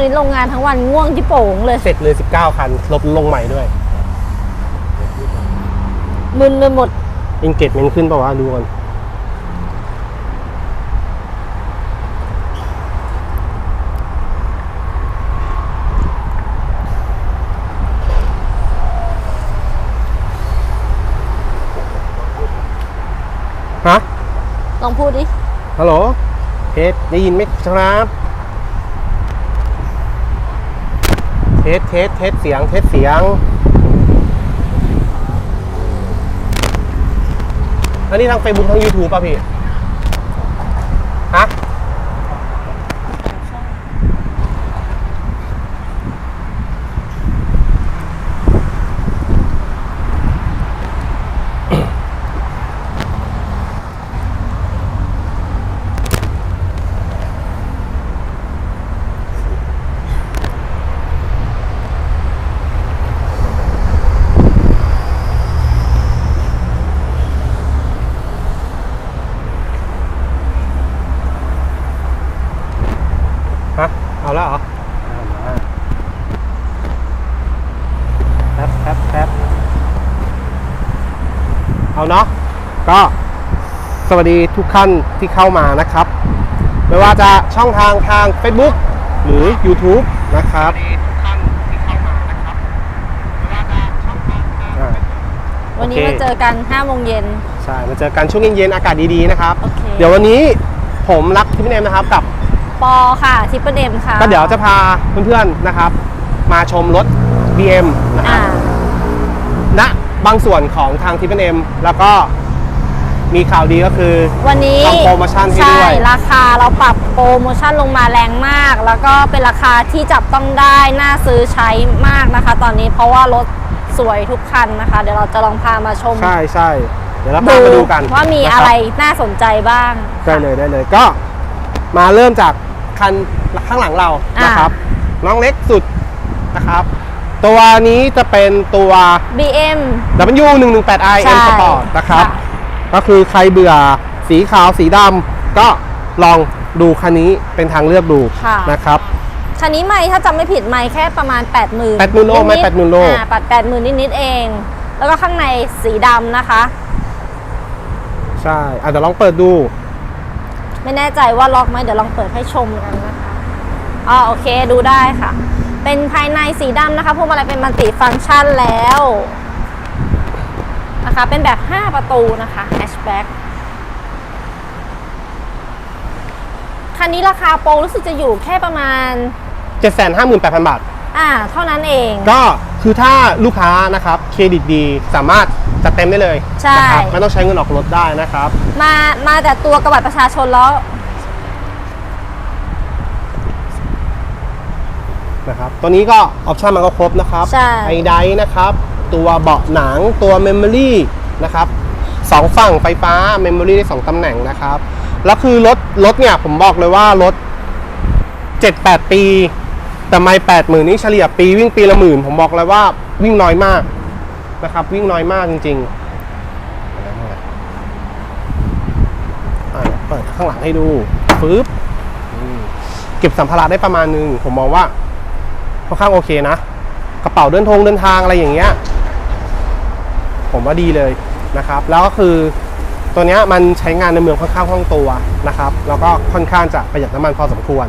วันนี้โรงงานทั้งวันง่วงที่โป่งเลย เสร็จเลย 19 คันลบลงใหม่ด้วยมึนไปหมด อินเกตเมนขึ้นเปล่าวะดูกันฮะลองพูดดิฮัลโหลเพชรได้ยินไหมครับเท สเทสเทสเสียงเทสเสียง อันนี้ทาง Facebook ทาง YouTube ป่ะพี่ ฮะ ฮะ เอาแล้วเหรอเอามาแป๊บแป๊บแป๊บ เอาเนาะก็สวัสดีทุกท่านที่เข้ามานะครับ ไม่ว่าจะช่องทางทาง Facebook หรือ YouTube นะครับอ่าวันนี้โอเคมาเจอกัน5โมงเย็นใช่มาเจอกันช่วงเย็นๆอากาศดีๆนะครับโอเคเดี๋ยววันนี้ผมรักทิพย์เนมนะครับกับปอค่ะทิปเปอร์เดมค่ะก็เดี๋ยวจะพาเพื่อนๆนะครับ มาชมรถ BM นะคอ่ารับณ บางส่วนของทางทิพย์เนมแล้วก็มีข่าวดีก็คือวันนี้ทำโปรโมชั่นให้ด้วยใช่ราคาเราปรับโปรโมชั่นลงมาแรงมาก แล้วก็เป็นราคาที่จับต้องได้น่าซื้อใช้มากนะคะ ตอนนี้เพราะว่ารถสวยทุกคันนะคะ เดี๋ยวเราจะลองพามาชม ใช่ใช่เดี๋ยวเราพามาดูกันว่ามีนคบอะไรน่าสนใจบ้างได้เลยได้เลยก็มาเริ่มจากคันข้างหลังเราอ่านนะครับ น้องเล็กสุดนะครับ ตัวนี้จะเป็นตัว BM W 1 1 8 i ใช่ M Sport นะครับ ค่ะ ก็คือใครเบื่อสีขาวสีดำก็ลองดูคันนี้เป็นทางเลือกดูค่ะ นะครับ คันนี้ไม่ถ้าจำไม่ผิดไม่แค่ประมาณ 8 0 0 0 0 80,000โลไม่80,000โล อ่าปัดแปดหมื่นนิดๆเอง แล้วก็ข้างในสีดำนะคะ ใช่อาจจะเดี๋ยวลองเปิดดู ไม่แน่ใจว่าล็อกไหมเดี๋ยวลองเปิดให้ชมกันนะคะอ๋อโอเคดูได้ค่ะ เป็นภายในสีดำนะคะพวกอะไรเป็นมัลติฟังก์ชันแล้วนะคะเป็นแบบ 5 ประตูนะคะแฮชแบ็กคันนี้ราคาโปรรู้สึกจะอยู่แค่ประมาณ 758,000 บาท อ่า เท่านั้นเอง ก็คือถ้าลูกค้านะครับเครดิตดีสามารถจัดเต็มได้เลยใช่ นะครับไม่ต้องใช้เงินออกรถได้นะครับ มามาแต่ตัวกระบะประชาชนแล้ว นะครับตัวนี้ก็ออปชันมันก็ครบนะครับใช่ไอไดนะครับ ตัวเบาะหนังตัวเมมโมรี่นะครับสองฝั่งไฟฟ้าเมมโมรี่ได้สองตำแหน่งนะครับ แล้วคือรถรถเนี่ยผมบอกเลยว่ารถ 7-8 ปี แต่ไม่แปดหมื่นนี่เฉลี่ยปีวิ่งปีละหมื่นผมบอกเลยว่าวิ่งน้อยมากนะครับ วิ่งน้อยมากจริงๆอะเปิดข้างหลังให้ดูปึ๊บอืมเก็บสัมภาระได้ประมาณนึง ผมมองว่า ค่อนข้างโอเคนะ กระเป๋าเดินทงเดินทางอะไรอย่างเงี้ย ผมว่าดีเลยนะครับ แล้วก็คือตัวเนี้ยมันใช้งานในเมืองค่อนข้างคล่องตัวนะครับ แล้วก็ค่อนข้างจะประหยัดน้ำมันพอสมควร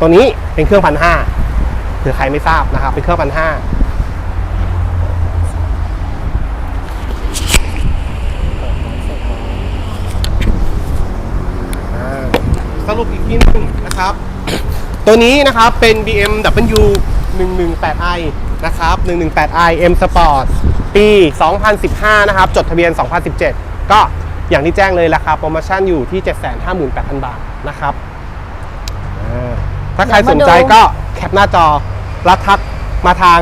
ตัวนี้เป็นเครื่องพันห้าเผื่อใครไม่ทราบนะครับ เป็นเครื่องพันห้าสรุปอีกทีหนึงนะครับ ตัวนี้นะครับเป็น BMW W118i นะครับ 118i M Sport ปี 2015 นะครับ จดทะเบียน 2017 ก็อย่างที่แจ้งเลยราคาโปรโมชั่นอยู่ที่ 758,000 บาทนะครับอ่าถ้าใครสนใจก็แคปหน้าจอแล้วทักมาทาง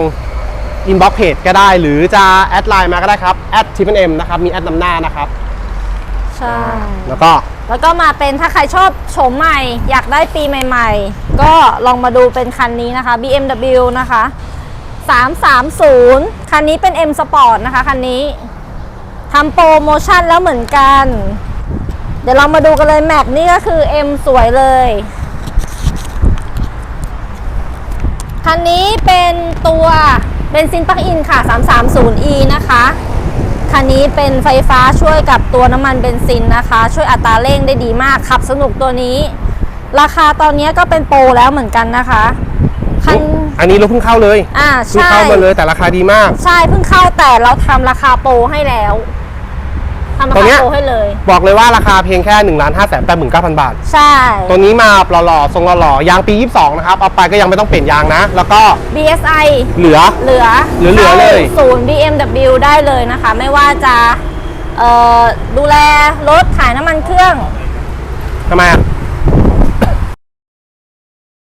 อินบ็อกเพจก็ได้ หรือจะแอดไลน์มาก็ได้ครับแอดทิปเอ็มนะครับ มีแอดนำหน้านะครับ ใช่ แล้วก็แล้วก็มาเป็นถ้าใครชอบโฉมใหม่ อยากได้ปีใหม่ ๆ ก็ลองมาดูเป็นคันนี้นะคะ BMW นะคะ 330 คันนี้เป็น M Sport นะคะ คันนี้ทำโปรโมชั่นแล้วเหมือนกัน เดี๋ยวเรามาดูกันเลยแม็กนี่ก็คือ M สวยเลย คันนี้เป็นตัวเบนซินปลั๊กอินค่ะ 330e นะคะ คันนี้เป็นไฟฟ้าช่วยกับตัวน้ำมันเบนซินนะคะ ช่วยอัตราเร่งได้ดีมากขับสนุกตัวนี้ ราคาตอนนี้ก็เป็นโปรแล้วเหมือนกันนะคะคันอันนี้รถเพิ่งเข้าเลยอ่าเพิ่งใช่เข้ามาเลยแต่ราคาดีมาก ใช่เพิ่งเข้าแต่เราทำราคาโปรให้แล้วทำราตัวคาเนี้ยโปรให้เลย บอกเลยว่าราคาเพียงแค่1นึ่งล้านห้าแสนแปดหมื่นเก้าพันบาท ใช่ ตัวนี้มาหล่อๆทรงหล่อๆยางปี 22 นะครับ เอาไปก็ยังไม่ต้องเปลี่ยนยางนะ แล้วก็ BSI เหลือ เหลือเหลือๆเลย ข้าศูนย์ BMW ได้เลยนะคะ ไม่ว่าจะเอ่อดูแลรถถ่ายน้ำมันเครื่อง ทำไมอะ